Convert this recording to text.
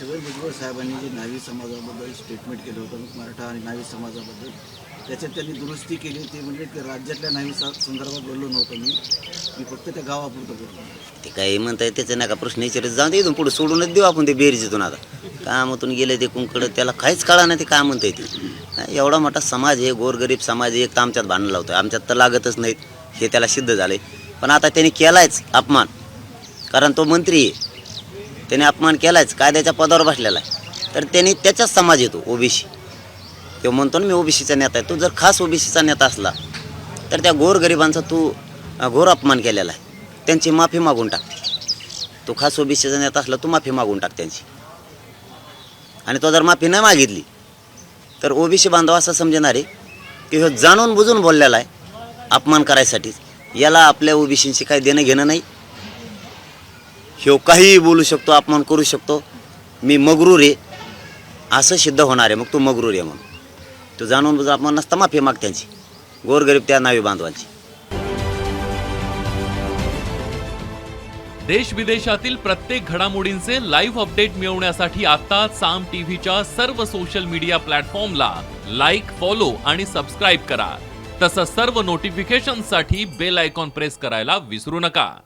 छगन भुजबळ साहेबांनी जे नावी समाजाबद्दल स्टेटमेंट केलं होतं मराठा आणि नावी समाजाबद्दल त्याच्यात त्यांनी दुरुस्ती केली म्हणजे ते म्हणजे की राज्यातल्या नावी सा- संदर्भात बोललो नव्हतो मी. मी फक्त त्या गावापुरतं बोललो. ते काही म्हणताय त्याचं नका प्रश्न विचारत जाऊन दे इथून पुढे सोडूनच देऊ आपण ते बेरजेतून आता. कामातून गेले ते कुंकडं त्याला काहीच कळा नाही ते काय म्हणताय ते. एवढा मोठा समाज आहे गोरगरीब समाज आहे एक तर आमच्यात भांडण लावतो आमच्यात तर लागतच नाहीत. हे त्याला सिद्ध झालंय. पण आता त्याने केलायच अपमान. कारण तो मंत्री आहे. त्याने अपमान केलाच कायद्याच्या पदावर बसलेला आहे. तर त्यांनी त्याचाच समाज येतो ओबीसी. तो म्हणतो ना मी ओबीसीचा नेता आहे. तो जर खास ओबीसीचा नेता असला तर त्या गोरगरिबांचा तू घोर अपमान केलेला आहे. त्यांची माफी मागून टाक. तो खास ओबीसीचा नेता असला तू माफी मागून टाक त्यांची. आणि तो जर माफी नाही मागितली तर ओबीसी बांधव असं समजणार आहे की ह्यो जाणून बुजून बोललेला आहे अपमान करायसाठीच. याला आपल्या ओबीसींशी काही देणं घेणं नाही. ह्यो काहीही बोलू शकतो अपमान करू शकतो. मी मगरूर आहे. असं सिद्ध होणार आहे. मग तू मगरूर आहे म्हणून. तू जाणून बुजून अपमान नसता माफी माग त्यांची गोरगरीब त्या नावी बांधवांची. देश विदेशातील प्रत्येक घडामोडींचे लाईव्ह अपडेट मिळवण्यासाठी आता साम टीव्हीच्या सर्व सोशल मीडिया प्लॅटफॉर्मला लाईक फॉलो आणि सबस्क्राईब करा. तसंच सर्व नोटिफिकेशनसाठी बेल आयकॉन प्रेस करायला विसरू नका.